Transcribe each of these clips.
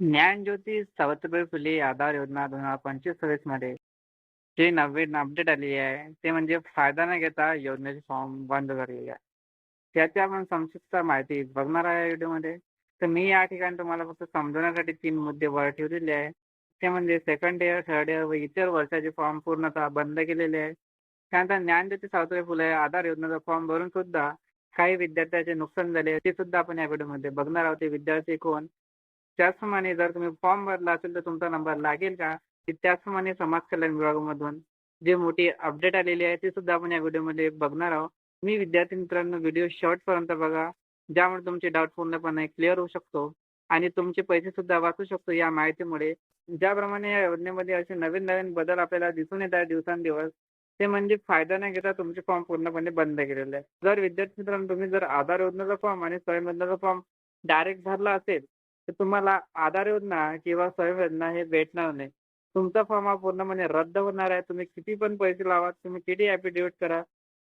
ज्ञानज्योती सावित्रीबाई फुले आधार योजना दोन हजार पंचवीस सव्वीसमध्ये जे नवीन अपडेट आली आहे ते म्हणजे फायदा न घेता योजनेचे फॉर्म बंद झालेले आहे. त्याची आपण संक्षिप्त माहिती बघणार आहे व्हिडिओमध्ये. तर मी या ठिकाणी तुम्हाला फक्त समजवण्यासाठी तीन मुद्दे वर ठेवलेले आहे. ते म्हणजे सेकंड इयर थर्ड इयर व इतर वर्षाचे फॉर्म पूर्णतः बंद केलेले आहे. त्यानंतर ज्ञानज्योती सावित्रीबाई फुले आधार योजनेचा फॉर्म भरून सुद्धा काही विद्यार्थ्यांचे नुकसान झाले ते सुद्धा आपण या व्हिडिओमध्ये बघणार आहोत. ते विद्यार्थी कोण? त्याचप्रमाणे जर तुम्ही फॉर्म भरला असेल तर तुमचा नंबर लागेल का? की त्याचप्रमाणे समाज कल्याण विभागामधून जे मोठी अपडेट आलेली आहे ती सुद्धा आपण या व्हिडिओमध्ये बघणार आहोत. मी विद्यार्थी मित्रांनो व्हिडिओ शेवटपर्यंत बघा. ज्यामुळे तुमचे डाऊट पूर्णपणे क्लिअर होऊ शकतो आणि तुमचे पैसे सुद्धा वाचू शकतो या माहितीमुळे. ज्याप्रमाणे या योजनेमध्ये असे नवीन नवीन बदल आपल्याला दिसून येत आहे दिवसांदिवस ते म्हणजे फायदा न घेता तुमचे फॉर्म पूर्णपणे बंद केलेले आहे जर विद्यार्थी मित्रांनो तुम्ही जर आधार योजनेचा फॉर्म आणि स्वयं फॉर्म डायरेक्ट भरला असेल तर तुम्हाला आधार योजना किंवा स्वयं योजना हे भेटणार नाही. तुमचा फॉर्म हा पूर्णपणे म्हणजे रद्द होणार आहे. तुम्ही किती पण पैसे लावा तुम्ही किती ॲफिडेविट करा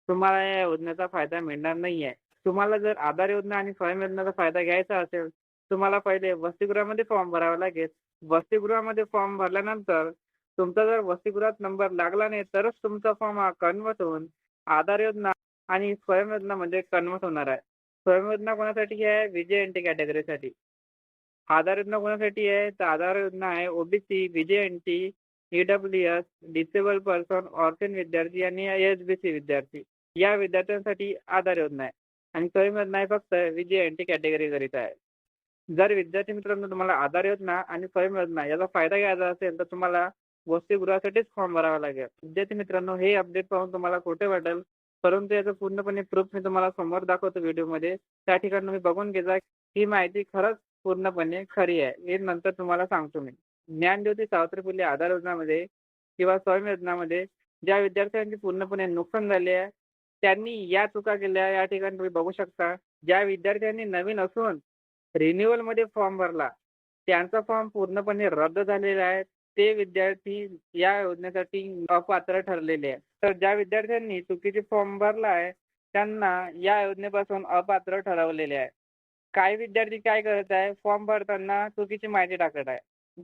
तुम्हाला या योजनेचा फायदा मिळणार नाही आहे तुम्हाला जर आधार योजना आणि स्वयं फायदा घ्यायचा असेल तुम्हाला पहिले वसतिगृहामध्ये फॉर्म भरावा लागेल. वसतिगृहामध्ये फॉर्म भरल्यानंतर तुमचा जर वसतिगृहात नंबर लागला नाही तरच तुमचा फॉर्म हा कन्वर्ट होऊन आधार योजना आणि स्वयं योजना म्हणजे कन्वर्ट होणार आहे. स्वयं योजना कोणासाठी आहे? विजय एन टी कॅटेगरीसाठी आधार योजना कोणासाठी आहे? तर आधार योजना आहे ओबीसी विजय N T E W S disable person orphan विद्यार्थी आणि एस बी सी विद्यार्थी. या विद्यार्थ्यांसाठी आधार योजना आहे. आणि स्वयं योजना आहे फक्त विजय एन कॅटेगरी करीत आहे. जर विद्यार्थी मित्रांनो तुम्हाला आधार योजना आणि स्वयं योजना याचा फायदा घ्यायचा असेल तर तुम्हाला गोष्टीगृहासाठीच फॉर्म भरावा लागेल. विद्यार्थी मित्रांनो हे अपडेट पाहून तुम्हाला खोटे वाटेल. परंतु याचं पूर्णपणे प्रूफ मी तुम्हाला समोर दाखवतो व्हिडिओमध्ये त्या ठिकाणी तुम्ही बघून घेजा ही माहिती खरंच पूर्णपणे खरी आहे. हे नंतर तुम्हाला सांगतो मी. ज्ञानज्योती सावित्री फुले आधार योजनामध्ये किंवा स्वयं योजनामध्ये ज्या विद्यार्थ्यांचे पूर्णपणे नुकसान झाले आहे त्यांनी या चुका केल्या या ठिकाणी तुम्ही बघू शकता. ज्या विद्यार्थ्यांनी नवीन असून रिन्युअलमध्ये फॉर्म भरला त्यांचा फॉर्म पूर्णपणे रद्द झालेला आहे. ते विद्यार्थी या योजनेसाठी अपात्र ठरलेले आहे तर ज्या विद्यार्थ्यांनी चुकीचे फॉर्म भरला आहे त्यांना या योजनेपासून अपात्र ठरवलेले आहे. काही विद्यार्थी काय करत आहे? फॉर्म भरताना चुकीची माहिती टाकत आहे.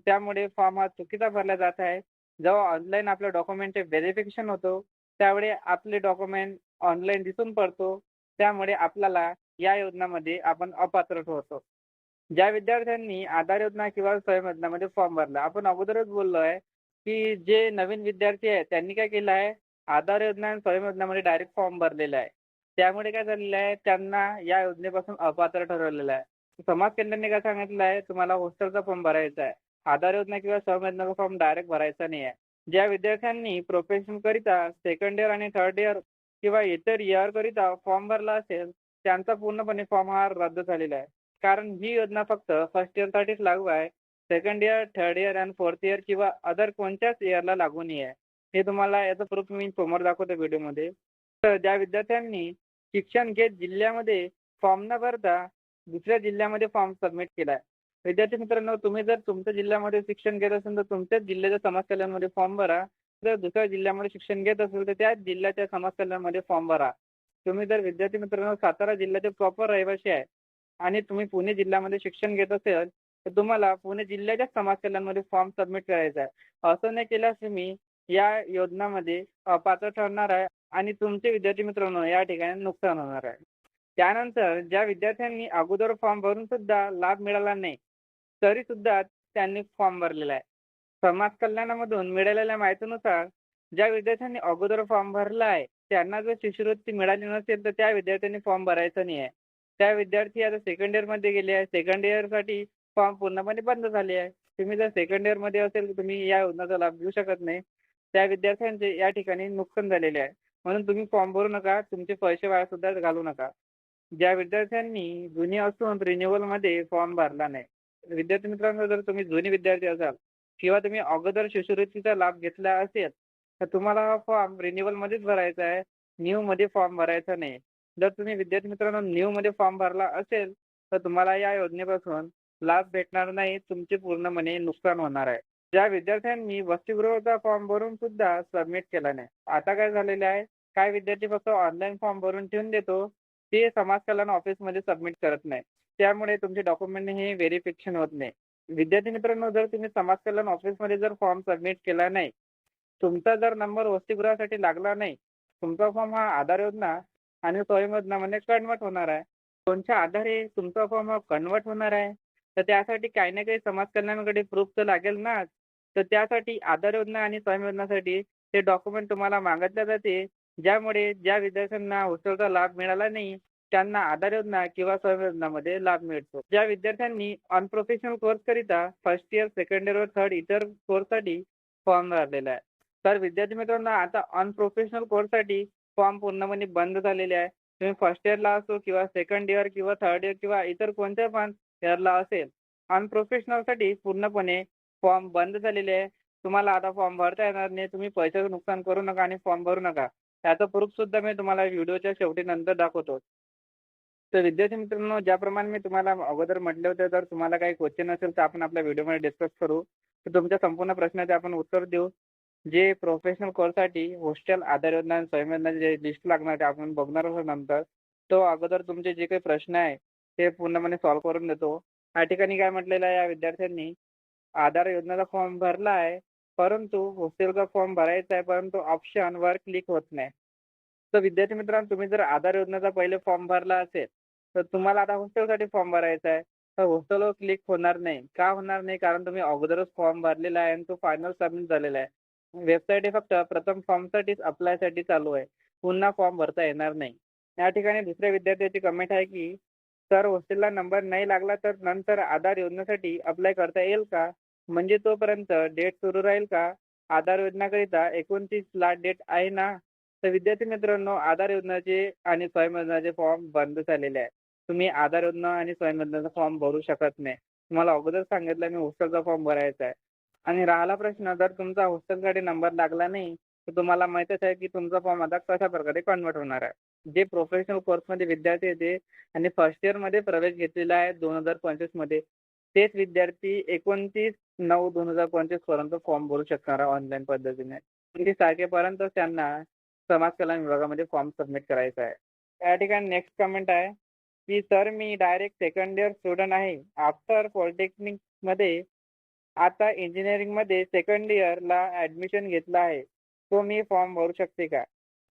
त्यामुळे फॉर्म हा चुकीचा भरला जात आहे. जेव्हा ऑनलाईन आपल्या डॉक्युमेंटचे व्हेरिफिकेशन होतो त्यावेळी आपले डॉक्युमेंट ऑनलाईन दिसून पडतो. त्यामुळे आपल्याला या योजनामध्ये आपण अपात्र ठरतो. ज्या विद्यार्थ्यांनी आधार योजना किंवा स्वयं योजनामध्ये फॉर्म भरला आपण अगोदरच बोललो आहे की जे नवीन विद्यार्थी आहेत त्यांनी काय केलं आहे? आधार योजना आणि स्वयं योजनामध्ये डायरेक्ट फॉर्म भरलेला आहे. त्यामुळे काय झालेलं आहे त्यांना या योजनेपासून अपात्र ठरवलेलं आहे. समाज कल्याणने काय सांगितलं आहे तुम्हाला हॉस्टेलचा फॉर्म भरायचा आहे. आधार योजना किंवा संवेदनाचा फॉर्म डायरेक्ट भरायचा नाही आहे. ज्या विद्यार्थ्यांनी प्रोफेशन करिता सेकंड इयर आणि थर्ड इयर किंवा इतर इयर करिता फॉर्म भरला असेल त्यांचा पूर्णपणे फॉर्म हा रद्द झालेला आहे. कारण ही योजना फक्त फर्स्ट इयरसाठीच लागू आहे. सेकंड इयर थर्ड इयर आणि फोर्थ इयर किंवा अदर कोणत्याच इयरला लागू नाही आहे. हे तुम्हाला याचं प्रूफ मी समोर दाखवतो व्हिडिओमध्ये तर ज्या विद्यार्थ्यांनी शिक्षण घेत जिल्ह्यामध्ये फॉर्म न भरता दुसऱ्या जिल्ह्यामध्ये फॉर्म सबमिट केला आहे विद्यार्थी मित्रांनो तुम्ही जर तुमच्या जिल्ह्यामध्ये शिक्षण घेत असेल तर तुमच्याच जिल्ह्याच्या समाज कल्याणमध्ये फॉर्म भरा. जर दुसऱ्या जिल्ह्यामध्ये शिक्षण घेत असेल तर त्याच जिल्ह्याच्या समाज कल्याणमध्ये फॉर्म भरा. तुम्ही जर विद्यार्थी मित्रांनो सातारा जिल्ह्याचे प्रॉपर रहिवासी आहे आणि तुम्ही पुणे जिल्ह्यामध्ये शिक्षण घेत असेल तर तुम्हाला पुणे जिल्ह्याच्या समाज कल्याणमध्ये फॉर्म सबमिट करायचा आहे. असं नाही केल्यास तुम्ही या योजनामध्ये पात्र ठरणार आहे. आणि तुमचे विद्यार्थी मित्रांनो या ठिकाणी नुकसान होणार आहे. त्यानंतर ज्या विद्यार्थ्यांनी अगोदर फॉर्म भरून सुद्धा लाभ मिळाला नाही तरी सुद्धा त्यांनी फॉर्म भरलेला आहे. समाज कल्याणामधून मिळालेल्या माहितीनुसार ज्या विद्यार्थ्यांनी अगोदर फॉर्म भरला आहे त्यांना जर शिष्यवृत्ती मिळाली नसेल तर त्या विद्यार्थ्यांनी फॉर्म भरायचा नाही आहे. त्या विद्यार्थी आता सेकंड इयरमध्ये गेले आहे सेकंड इयरसाठी फॉर्म पूर्णपणे बंद झाले आहे. तुम्ही जर सेकंड इयरमध्ये असेल तर तुम्ही या योजनेचा लाभ घेऊ शकत नाही. त्या विद्यार्थ्यांचे या ठिकाणी नुकसान झालेले आहे. म्हणून तुम्ही फॉर्म भरू नका तुमचे पैसे वाया सुद्धा घालू नका. ज्या विद्यार्थ्यांनी जुनी असून रिन्युअलमध्ये फॉर्म भरला नाही. विद्यार्थी मित्रांनो जर तुम्ही जुने विद्यार्थी असाल किंवा तुम्ही अगोदर शिष्यवृत्तीचा लाभ घेतला असेल तर तुम्हाला हा फॉर्म रिन्युअलमध्येच भरायचा आहे. न्यूमध्ये फॉर्म भरायचा नाही. जर तुम्ही विद्यार्थी मित्रांनो न्यूमध्ये फॉर्म भरला असेल तर तुम्हाला या योजनेपासून लाभ भेटणार नाही. तुमचे पूर्णपणे नुकसान होणार आहे. ज्या विद्यार्थ्यांनी वसतिगृहाचा फॉर्म भरून सुद्धा सबमिट केला नाही. आता काय झालेलं आहे? काय विद्यार्थी फक्त ऑनलाईन फॉर्म भरून ठेवून देतो ते समाज कल्याण ऑफिसमध्ये सबमिट करत नाही. त्यामुळे तुमचे डॉक्युमेंट हे व्हेरिफिकेशन होत नाही. विद्यार्थी मित्रांनो जर तुम्ही समाज कल्याण ऑफिसमध्ये जर फॉर्म सबमिट केला नाही तुमचा जर नंबर वसतिगृहासाठी लागला नाही तुमचा फॉर्म हा आधार योजना आणि स्वयं योजनामध्ये कन्वर्ट होणार आहे. कोणच्या आधारे तुमचा फॉर्म हा कन्वर्ट होणार आहे. तर त्यासाठी काही ना काही समाज कल्याणकडे प्रूफ तर लागेल ना. तर त्यासाठी आधार योजना आणि स्वयं योजनासाठी ते डॉक्युमेंट तुम्हाला मागितले जाते. ज्यामुळे ज्या विद्यार्थ्यांना हॉस्टेलचा लाभ मिळाला नाही त्यांना आधार योजना किंवा स्वयं योजनामध्ये लाभ मिळतो. ज्या विद्यार्थ्यांनी अनप्रोफेशनल कोर्स करिता फर्स्ट इयर सेकंड इयर व थर्ड इतर कोर्ससाठी फॉर्म भरलेला आहे. तर विद्यार्थी मित्रांनो आता अनप्रोफेशनल कोर्ससाठी फॉर्म पूर्णपणे बंद झालेले आहे. तुम्ही फर्स्ट इयरला असो किंवा सेकंड इयर किंवा थर्ड इयर किंवा इतर कोणत्या पण इयरला असेल अनप्रोफेशनलसाठी पूर्णपणे फॉर्म बंद झालेले आहे. तुम्हाला आता फॉर्म भरता येणार नाही. तुम्ही पैशाचं नुकसान करू नका आणि फॉर्म भरू नका. त्याचं प्रूफ सुद्धा मी तुम्हाला व्हिडिओच्या शेवटी नंतर दाखवतो. तर विद्यार्थी मित्रांनो ज्याप्रमाणे मी तुम्हाला अगोदर म्हटले होते जर तुम्हाला काही क्वेश्चन असेल तर आपण आपल्या व्हिडिओमध्ये डिस्कस करू. तर तुमच्या संपूर्ण प्रश्नाचे आपण उत्तर देऊ. जे प्रोफेशनल कोर्ससाठी हॉस्टेल आधार योजना आणि स्वयं योजना जे लिस्ट लागणार ते आपण बघणार आहोत नंतर. तो अगोदर तुमचे जे काही प्रश्न आहे ते पूर्णपणे सॉल्व्ह करून देतो. या ठिकाणी काय म्हटलेलं आहे या विद्यार्थ्यांनी? आधार योजनेचा फॉर्म भरला आहे. परंतु हॉस्टेलचा फॉर्म भरायचा आहे. परंतु ऑप्शन वर क्लिक होत नाही. तर विद्यार्थी मित्रांनो तुम्ही जर आधार योजनेचा पहिले फॉर्म भरला असेल तर तुम्हाला आता हॉस्टेलसाठी फॉर्म भरायचा आहे. तर हॉस्टेलवर क्लिक होणार नाही. का होणार नाही? कारण तुम्ही अगोदरच फॉर्म भरलेला आहे आणि तो फायनल सबमिट झालेला आहे. वेबसाईट हे फक्त प्रथम फॉर्मसाठीच अप्लायसाठी चालू आहे. पुन्हा फॉर्म भरता येणार नाही. या ठिकाणी दुसऱ्या विद्यार्थ्याची कमेंट आहे की सर हॉस्टेलला नंबर नाही लागला तर नंतर आधार योजनेसाठी अप्लाय करता येईल का? म्हणजे तोपर्यंत डेट सुरू राहील का? आधार योजनाकरिता एकोणतीस लाख डेट आहे ना? तर विद्यार्थी मित्रांनो आधार योजनाचे आणि स्वयं योजनाचे फॉर्म बंद झालेले आहे तुम्ही आधार योजना आणि स्वयं योजनाचा फॉर्म भरू शकत नाही. तुम्हाला अगोदर सांगितलं मी हॉस्टेलचा फॉर्म भरायचा आहे. आणि राहिला प्रश्न जर तुमचा हॉस्टेलकडे नंबर लागला नाही तर तुम्हाला माहितच आहे की तुमचा फॉर्म आता कशा प्रकारे कन्वर्ट होणार आहे. जे प्रोफेशनल कोर्समध्ये विद्यार्थी येते आणि फर्स्ट इयरमध्ये प्रवेश घेतलेला आहे दोन हजार पंचवीसमध्ये तेच विद्यार्थी एकोणतीस नऊ दोन हजार पंचवीसपर्यंत फॉर्म भरू शकणार आहे ऑनलाईन पद्धतीने. म्हणजे एकोणतीस तारखेपर्यंत त्यांना समाज कल्याण विभागामध्ये फॉर्म सबमिट करायचा आहे. या ठिकाणी नेक्स्ट कमेंट आहे की सर मी डायरेक्ट सेकंड इयर स्टुडंट आहे. आफ्टर पॉलिटेक्निकमध्ये आता इंजिनिअरिंगमध्ये सेकंड इयरला ऍडमिशन घेतलं आहे. तो मी फॉर्म भरू शकते का?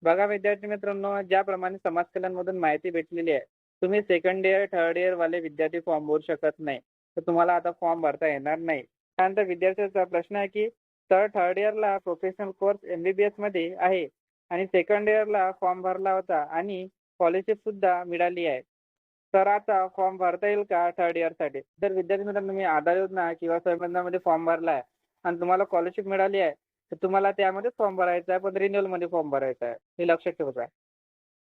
बघा विद्यार्थी मित्रांनो ज्याप्रमाणे समाज कल्याणमधून माहिती भेटलेली आहे तुम्ही सेकंड इयर थर्ड इयर वाले विद्यार्थी फॉर्म भरू शकत नाही. तर तुम्हाला आता फॉर्म भरता येणार नाही. त्यानंतर विद्यार्थ्याचा प्रश्न आहे की सर थर्ड इयरला प्रोफेशनल कोर्स एमबीबीएसमध्ये आहे आणि सेकंड इयरला फॉर्म भरला होता आणि स्कॉलरशिप सुद्धा मिळाली आहे. तर आता फॉर्म भरता येईल का थर्ड इयरसाठी जर विद्यार्थी मित्रांनो तुम्ही आधार योजना किंवा संबंधामध्ये फॉर्म भरला आहे आणि तुम्हाला स्कॉलरशिप मिळाली आहे. तर तुम्हाला त्यामध्ये फॉर्म भरायचा आहे पण रिन्युअलमध्ये फॉर्म भरायचा आहे. हे लक्षात ठेवायचं आहे.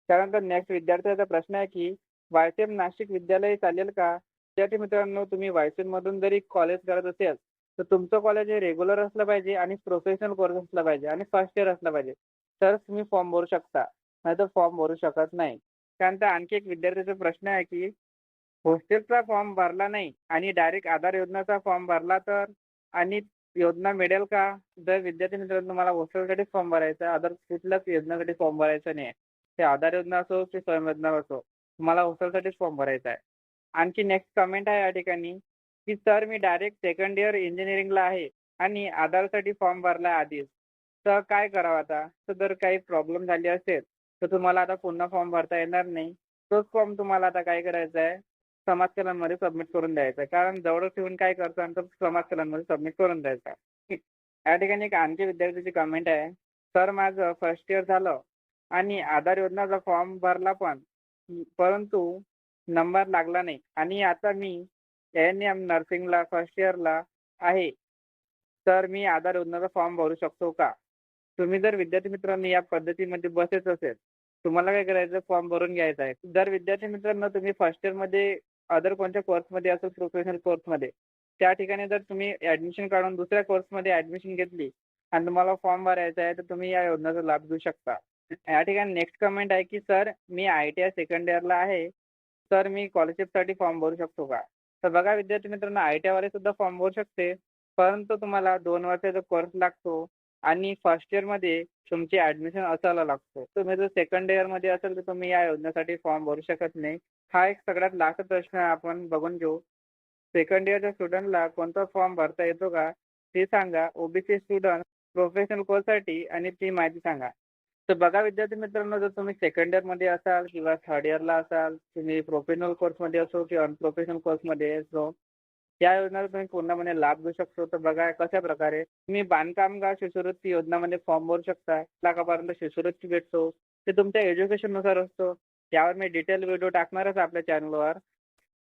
त्यानंतर नेक्स्ट विद्यार्थ्याचा प्रश्न आहे की वायसेम नाशिक विद्यालय चालेल का? विद्यार्थी मित्रांनो तुम्ही वायसीएम मधून जरी कॉलेज करत असेल तर तुमचं कॉलेज हे रेग्युलर असलं पाहिजे आणि प्रोफेशनल कोर्स असला पाहिजे आणि फर्स्ट इयर असलं पाहिजे. तरच तुम्ही फॉर्म भरू शकता. नाहीतर फॉर्म भरू शकत नाही. त्यानंतर आणखी एक विद्यार्थ्याचा प्रश्न आहे की हॉस्टेलचा फॉर्म भरला नाही आणि डायरेक्ट आधार योजनाचा फॉर्म भरला तर? आणि योजना मिळेल का? जर विद्यार्थी मित्रांनो तुम्हाला हॉस्टेलसाठी फॉर्म भरायचा अदर कुठल्याच योजनेसाठी फॉर्म भरायचा नाही ते आधार योजना असो ते स्वयं योजना असो तुम्हाला होस्टेलसाठीच फॉर्म भरायचा आहे. आणखी नेक्स्ट कमेंट आहे या ठिकाणी की सर मी डायरेक्ट सेकंड इयर इंजिनिअरिंगला आहे आणि आधारसाठी फॉर्म भरला आधीच. तर काय करावं आता? तर जर काही प्रॉब्लेम झाली असेल तर तुम्हाला आता पुन्हा फॉर्म भरता येणार नाही. तोच फॉर्म तुम्हाला आता काय करायचा आहे? समाज कल्याणमध्ये सबमिट करून द्यायचा. कारण जवळ ठेवून काय करतो आणि समाज कल्याणमध्ये सबमिट करून द्यायचा. या ठिकाणी एक आणखी विद्यार्थ्याची कमेंट आहे. सर माझं फर्स्ट इयर झालं आणि आधार योजनाचा फॉर्म भरला पण परंतु नंबर लागला नाही. आणि आता मी एन एम नर्सिंगला फर्स्ट इयरला आहे. तर मी आधार योजनाचा फॉर्म भरू शकतो का? तुम्ही जर विद्यार्थी मित्रांनी या पद्धतीमध्ये बसेच असेल तुम्हाला काय करायचं? फॉर्म भरून घ्यायचा आहे. जर विद्यार्थी मित्रांनो तुम्ही फर्स्ट इयरमध्ये अदर कोणत्या कोर्समध्ये असेल प्रोफेशनल कोर्समध्ये त्या ठिकाणी जर तुम्ही ऍडमिशन काढून दुसऱ्या कोर्समध्ये ऍडमिशन घेतली आणि तुम्हाला फॉर्म भरायचा आहे तर तुम्ही या योजनेचा लाभ घेऊ शकता. या ठिकाणी नेक्स्ट कमेंट आहे की सर मी आय टी आय सेकंड इयरला आहे. सर मी स्कॉलरशिपसाठी फॉर्म भरू शकतो का? तर बघा विद्यार्थी मित्रांनो आय टी आयवाले सुद्धा फॉर्म भरू शकते परंतु तुम्हाला दोन वर्षाचा कोर्स लागतो. आणि फर्स्ट इयरमध्ये तुमची ऍडमिशन असायला लागतो. तुम्ही जर सेकंड इयरमध्ये असेल तर तुम्ही या योजनेसाठी फॉर्म भरू शकत नाही. हा एक सगळ्यात लास्ट प्रश्न आपण बघून घेऊ. सेकंड इयरच्या स्टुडंटला कोणता फॉर्म भरता येतो का? ते सांगा. ओबीसी स्टुडंट प्रोफेशनल कोर्ससाठी आणि ती माहिती सांगा. तर बघा विद्यार्थी मित्रांनो जर तुम्ही सेकंड इयरमध्ये असाल किंवा थर्ड इयरला असाल तुम्ही प्रोफेशनल कोर्समध्ये असो किंवा अनप्रोफेशनल कोर्समध्ये असो या योजनेचा तुम्ही पूर्णपणे म्हणजे लाभ घेऊ शकतो. तर बघा कशा प्रकारे तुम्ही बांधकामगार शिष्यवृत्ती योजनामध्ये फॉर्म भरू शकता. लाखापर्यंत शिष्यवृत्ती भेटतो. ते तुमच्या एज्युकेशननुसार असतो. त्यावर मी डिटेल व्हिडिओ टाकणारच आपल्या चॅनलवर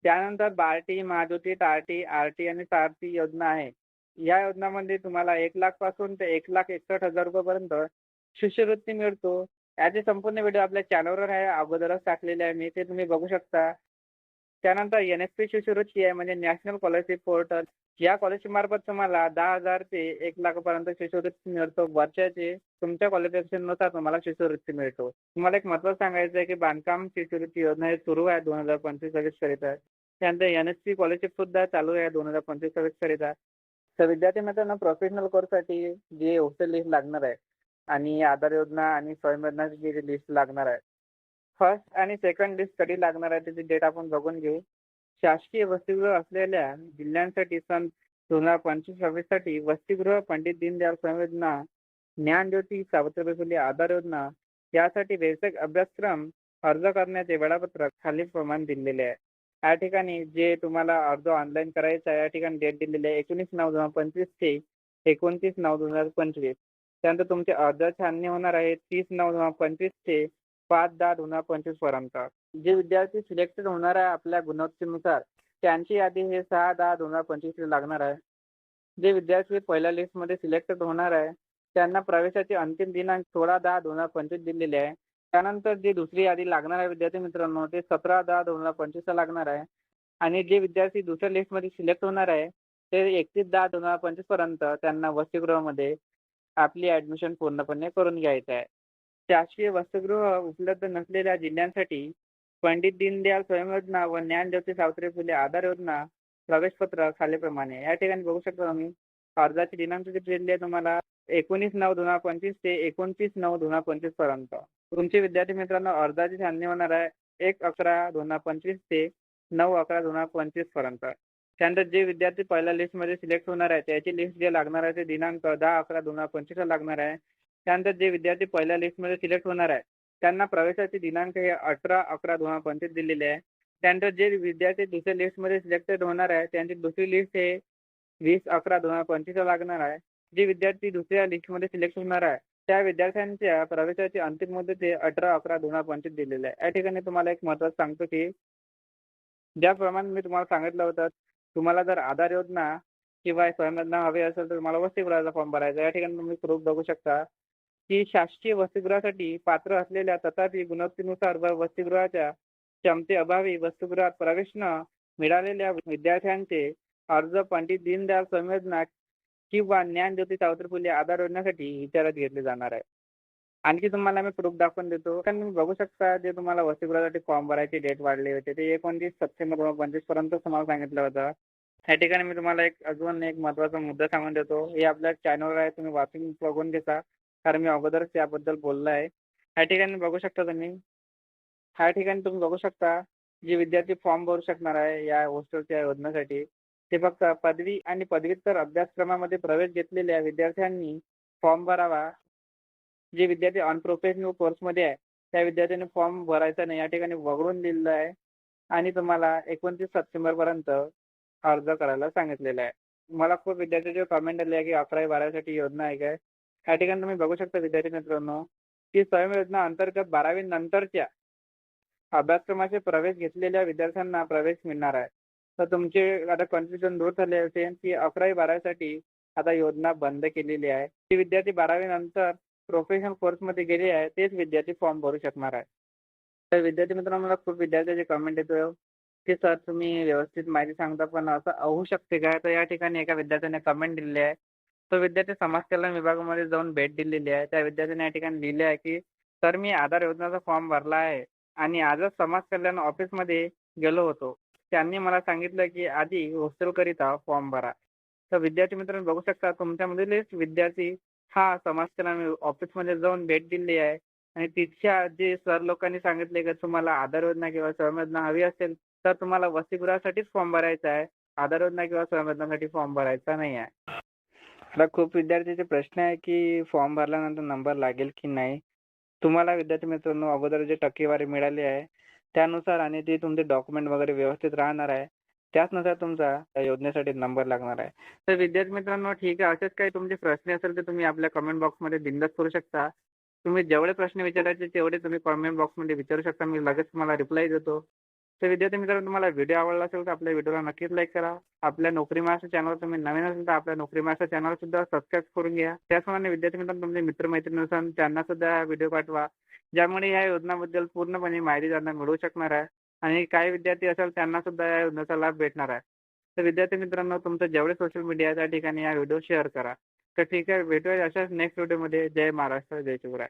त्यानंतर बार्टी महाज्योती टार्टी आर टी आणि सारथी योजना आहे. या योजनामध्ये तुम्हाला एक लाखपासून ते एक लाख एकसष्ट हजार रुपयापर्यंत शिष्यवृत्ती मिळतो. याचे संपूर्ण व्हिडिओ आपल्या चॅनलवर आहे. अगोदरच टाकलेले आहे मी. ते तुम्ही बघू शकता. त्यानंतर एन एस पी शिष्यवृत्ती आहे म्हणजे नॅशनल स्कॉलरशिप पोर्टल या स्कॉलरशिप मार्फत तुम्हाला दहा हजार ते एक लाखापर्यंत शिष्यवृत्ती मिळतो. वर्षाची तुमच्या क्वालिफिकेशननुसार तुम्हाला शिष्यवृत्ती मिळतो. तुम्हाला एक महत्त्वाचं सांगायचं आहे की बांधकाम शिष्यवृत्ती योजना हे सुरू आहे दोन हजार पंचवीस सव्वीस करिता त्यानंतर एन एस पी स्कॉलरशिप सुद्धा चालू आहे दोन हजार पंचवीस सव्वीस करिता तर विद्यार्थी मित्रांनो प्रोफेशनल कोर्ससाठी जे हॉस्टेल लिस्ट लागणार आहे आणि आधार योजना आणि स्वयं योजनाची जी लिस्ट लागणार आहे फर्स्ट आणि सेकंड लिस्ट कधी लागणार आहे त्याची डेट आपण बघून घेऊ. शासकीय वसतिगृह असलेल्या जिल्ह्यांसाठी सन दोन हजार पंचवीस सव्वीससाठी वसतिगृह पंडित दीनदयाल स्वयं योजना ज्ञानज्योती सावित्रीबाई फुले आधार योजना यासाठी व्यावसायिक अभ्यासक्रम अर्ज करण्याचे वेळापत्रक खालील प्रमाण दिलेले आहे. या ठिकाणी जे तुम्हाला अर्ज ऑनलाईन करायचा आहे या ठिकाणी डेट दिलेली आहे एकोणीस नऊ दोन हजार पंचवीस ते एकोणतीस नऊ दोन हजार पंचवीस. त्यानंतर तुमचे अर्ज छाननी होणार आहे तीस नऊ दोन हजार पंचवीस ते पाच दहा दोन हजार पंचवीसपर्यंत. जे विद्यार्थी सिलेक्टेड होणार आहे आपल्या गुणवत्तेनुसार त्यांची यादी हे सहा दहा दोन हजार पंचवीस लागणार आहे. जे विद्यार्थी पहिल्या लिस्टमध्ये सिलेक्टेड होणार आहे त्यांना प्रवेशाचे अंतिम दिनांक सोळा दहा दोन हजार पंचवीस दिलेले आहे. त्यानंतर जे दुसरी यादी लागणार आहे विद्यार्थी मित्रांनो ते सतरा दहा दोन हजार पंचवीसला लागणार आहे. आणि जे विद्यार्थी दुसऱ्या लिस्टमध्ये सिलेक्ट होणार आहे ते एकतीस दहा दोन हजार पंचवीसपर्यंत त्यांना वसतिगृहामध्ये आपली ऍडमिशन पूर्णपणे करून घ्यायचं आहे. शासकीय वसतिगृह उपलब्ध नसलेल्या जिल्ह्यांसाठी पंडित दीनदयाल स्वयं योजना व ज्ञानज्योती सावित्री फुले आधार योजना प्रवेशपत्र खालीप्रमाणे या ठिकाणी बघू शकता तुम्ही अर्जाची दिनांक दिलेली आहे तुम्हाला? एकोणीस नऊ दोन हजार पंचवीस ते एकोणतीस नऊ दोन हजार पंचवीसपर्यंत. तुमचे विद्यार्थी मित्रांनो अर्जाची छाननी होणार आहे एक अकरा दोन हजार पंचवीस ते नऊ अकरा दोन हजार पंचवीसपर्यंत. त्यानंतर जे विद्यार्थी पहिल्या लिस्टमध्ये सिलेक्ट होणार आहे त्याची लिस्ट जे लागणार आहे ते दिनांक दहा अकरा दोन हजार पंचवीसला लागणार आहे. त्यानंतर जे विद्यार्थी पहिल्या लिस्टमध्ये सिलेक्ट होणार आहे त्यांना प्रवेशाचे दिनांक हे अठरा अकरा दोन हजार पंचवीस दिलेले आहे. त्यानंतर जे विद्यार्थी दुसऱ्या लिस्टमध्ये सिलेक्टेड होणार आहे त्यांची दुसरी लिस्ट हे वीस अकरा दोन हजार पंचवीसला लागणार आहे. जे विद्यार्थी दुसऱ्या लिस्टमध्ये सिलेक्ट होणार आहे त्या विद्यार्थ्यांच्या प्रवेशाची अंतिम मुदत हे अठरा अकरा दोन हजार पंचवीस दिलेले आहे. या ठिकाणी तुम्हाला एक महत्त्वाचं सांगतो की ज्याप्रमाणे मी तुम्हाला सांगितलं होतं तुम्हाला जर आधार योजना किंवा स्वयंयोजना हवी असेल तर तुम्हाला वसतिगृहाचा फॉर्म भरायचा या ठिकाणी तुम्ही प्रूफ बघू शकता. की शासकीय वसतिगृहासाठी पात्र असलेल्या तथापि गुणवत्तेनुसार व वसतिगृहाच्या क्षमतेअभावी वसतिगृहात प्रवेश न मिळालेल्या विद्यार्थ्यांचे अर्ज पंडित दीनदयाल संवेदना किंवा ज्ञानज्योती सावित्री फुले आधार योजनेसाठी विचारात घेतले जाणार आहे. आणखी तुम्हाला मी प्रूफ दाखवून देतो. कारण तुम्ही बघू शकता जे तुम्हाला वसतिगृहासाठी फॉर्म भरायची डेट वाढले होते. ते एकोणतीस सप्टेंबर दोन हजार पंचवीसपर्यंत तुम्हाला सांगितलं होतं. या ठिकाणी मी तुम्हाला एक अजून एक महत्त्वाचा मुद्दा सांगून देतो. हे आपल्या चॅनलवर आहे. तुम्ही वाचून बघून घेता. कारण मी अगोदरच याबद्दल बोललाय आहे. ह्या ठिकाणी बघू शकता तुम्ही. ह्या ठिकाणी तुम्ही बघू शकता जे विद्यार्थी फॉर्म भरू शकणार आहे या हॉस्टेलच्या योजनेसाठी. ते फक्त पदवी आणि पदव्युत्तर अभ्यासक्रमामध्ये प्रवेश घेतलेल्या विद्यार्थ्यांनी फॉर्म भरावा. जे विद्यार्थी अनप्रोफेशनल कोर्समध्ये आहे त्या विद्यार्थ्यांनी फॉर्म भरायचा नाही. या ठिकाणी वगळून दिलेलं आहे. आणि तुम्हाला एकोणतीस सप्टेंबरपर्यंत अर्ज करायला सांगितलेलं आहे. मला खूप विद्यार्थ्याचे कमेंट आले आहे की अकरावी बारावीसाठी योजना आहे काय? या ठिकाणी तुम्ही बघू शकता विद्यार्थी मित्रांनो की स्वयं योजना अंतर्गत बारावी नंतरच्या अभ्यासक्रमाचे प्रवेश घेतलेल्या विद्यार्थ्यांना प्रवेश मिळणार आहे. तर तुमचे आता कन्फ्युजन दूर झाले असेल की अकरावी बारावीसाठी आता योजना बंद केलेली आहे. ती विद्यार्थी बारावी नंतर प्रोफेशनल कोर्समध्ये गेले आहे तेच विद्यार्थी फॉर्म भरू शकणार आहे. तर विद्यार्थी मित्रांनो मला खूप विद्यार्थ्याचे कमेंट येतो की सर तुम्ही व्यवस्थित माहिती सांगता पण असं होऊ शकते का? तर या ठिकाणी एका विद्यार्थ्याने कमेंट दिलेली आहे. तो विद्यार्थी समाज कल्याण विभागामध्ये जाऊन भेट दिलेली आहे. त्या विद्यार्थ्याने या ठिकाणी लिहिले आहे की सर मी आधार योजनेचा फॉर्म भरला आहे आणि आजच समाज कल्याण ऑफिसमध्ये गेलो होतो. त्यांनी मला सांगितलं की आधी हॉस्टेलकरिता फॉर्म भरा. तर विद्यार्थी मित्रांनो बघू शकता तुमच्यामधीलच विद्यार्थी हा समाज कल्याण ऑफिसमध्ये जाऊन भेट दिली आहे. आणि तिथच्या जे सर लोकांनी सांगितले की तुम्हाला आधार योजना किंवा स्वयंयोजना हवी असेल तर तुम्हाला वसतिगृहासाठीच फॉर्म भरायचा आहे. आधार योजना किंवा स्वयंयोजनासाठी फॉर्म भरायचा नाही आहे. आता खूप विद्यार्थ्याचे प्रश्न आहे की फॉर्म भरल्यानंतर नंबर लागेल की नाही? तुम्हाला विद्यार्थी मित्रांनो अगोदर जे टक्केवारी मिळाली आहे त्यानुसार आणि ते तुमचे डॉक्युमेंट वगैरे व्यवस्थित राहणार आहे त्याचनुसार तुमचा त्या योजनेसाठी नंबर लागणार आहे. तर विद्यार्थी मित्रांनो ठीक आहे. असेच काही तुमचे प्रश्न असेल तर तुम्ही आपल्या कमेंट बॉक्समध्ये बिंदस करू शकता. तुम्ही जेवढे प्रश्न विचारायचे तेवढे तुम्ही कमेंट बॉक्समध्ये विचारू शकता. मी लगेच तुम्हाला रिप्लाय देतो. तर विद्यार्थी मित्रांनो तुम्हाला व्हिडिओ आवडला असेल तर आपल्या व्हिडिओला नक्कीच लाईक करा. आपल्या नोकरी मास्टर चॅनल तुम्ही नवीन असेल तर आपल्या नोकरी मास्टर चॅनल सुद्धा सबस्क्राईब करून घ्या. त्याचप्रमाणे विद्यार्थी मित्रांनो तुमचे मित्रमैत्रिणी असून त्यांना सुद्धा व्हिडिओ पाठवा. ज्यामुळे या योजनाबद्दल पूर्णपणे माहिती त्यांना मिळू शकणार आहे. आणि काही विद्यार्थी असेल त्यांना सुद्धा या योजनेचा लाभ भेटणार आहे. तर विद्यार्थी मित्रांनो तुमचं जेवढे सोशल मीडिया त्या ठिकाणी हा व्हिडिओ शेअर करा. तर ठीक आहे भेटूया अशाच नेक्स्ट व्हिडिओमध्ये जय महाराष्ट्र जय शिवराय.